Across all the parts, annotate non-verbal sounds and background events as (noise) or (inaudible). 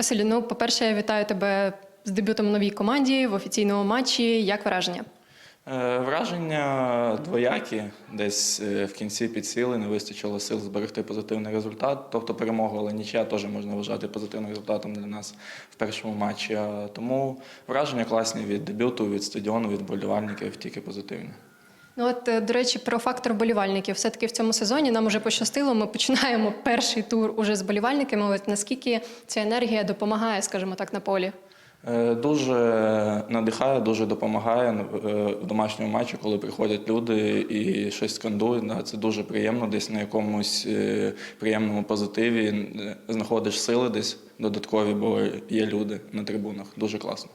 Василю, ну, по-перше, я вітаю тебе з дебютом в новій команді в офіційному матчі. Як враження? Е, Враження двоякі. Десь е, в кінці підсіли, не вистачило сил зберегти позитивний результат. Тобто перемогу, але нічия теж можна вважати позитивним результатом для нас в першому матчі. Тому враження класні від дебюту, від стадіону, від болівальників, тільки позитивні. Ну от, е, до речі, про фактор болівальників. Все-таки в цьому сезоні нам уже пощастило. Ми починаємо (laughs) перший тур уже з болівальниками. От наскільки ця енергія допомагає, скажімо так, на полі? Е, Дуже надихає, дуже допомагає е, в домашньому матчі, коли приходять люди і щось скандують. Це дуже приємно, десь на якомусь приємному позитиві знаходиш сили десь додаткові, бо є люди на трибунах. Дуже класно.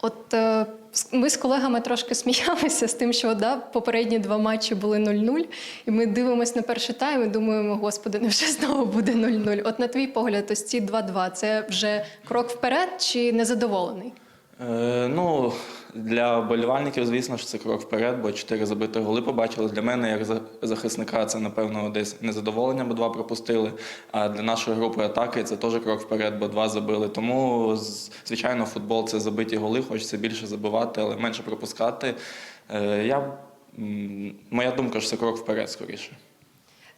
От е, ми з колегами трошки (laughs) сміялися з тим, що да, попередні два матчі були 0-0, і ми дивимося на перший тайм і думаємо, господи, невже знову буде 0-0? От на твій погляд, ось ці 2-2 – це вже крок вперед чи незадоволений? Е, ну, для болівальників, звісно ж, це крок вперед, бо чотири забити голи побачили. Для мене, як захисника, це, напевно, десь незадоволення, бо два пропустили. А для нашої групи атаки це теж крок вперед, бо два забили. Тому, звичайно, футбол це забиті голи, хочеться більше забивати, але менше пропускати. Е, я, моя думка, що це крок вперед скоріше.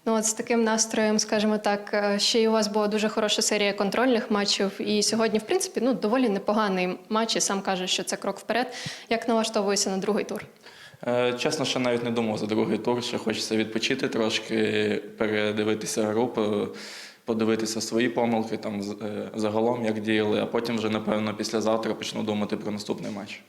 Ну, от з таким настроєм, скажімо так, е, ще й у вас була дуже хороша серія контрольних матчів. І сьогодні, в принципі, ну доволі непоганий матч. І сам кажеш, що це крок вперед. Як налаштовуєшся на другий тур? Е, Чесно, ще навіть не думав за другий тур, ще хочеться відпочити трошки, передивитися гру, по- подивитися свої помилки там е, загалом, як діяли, а потім вже, напевно, післязавтра почну думати про наступний матч.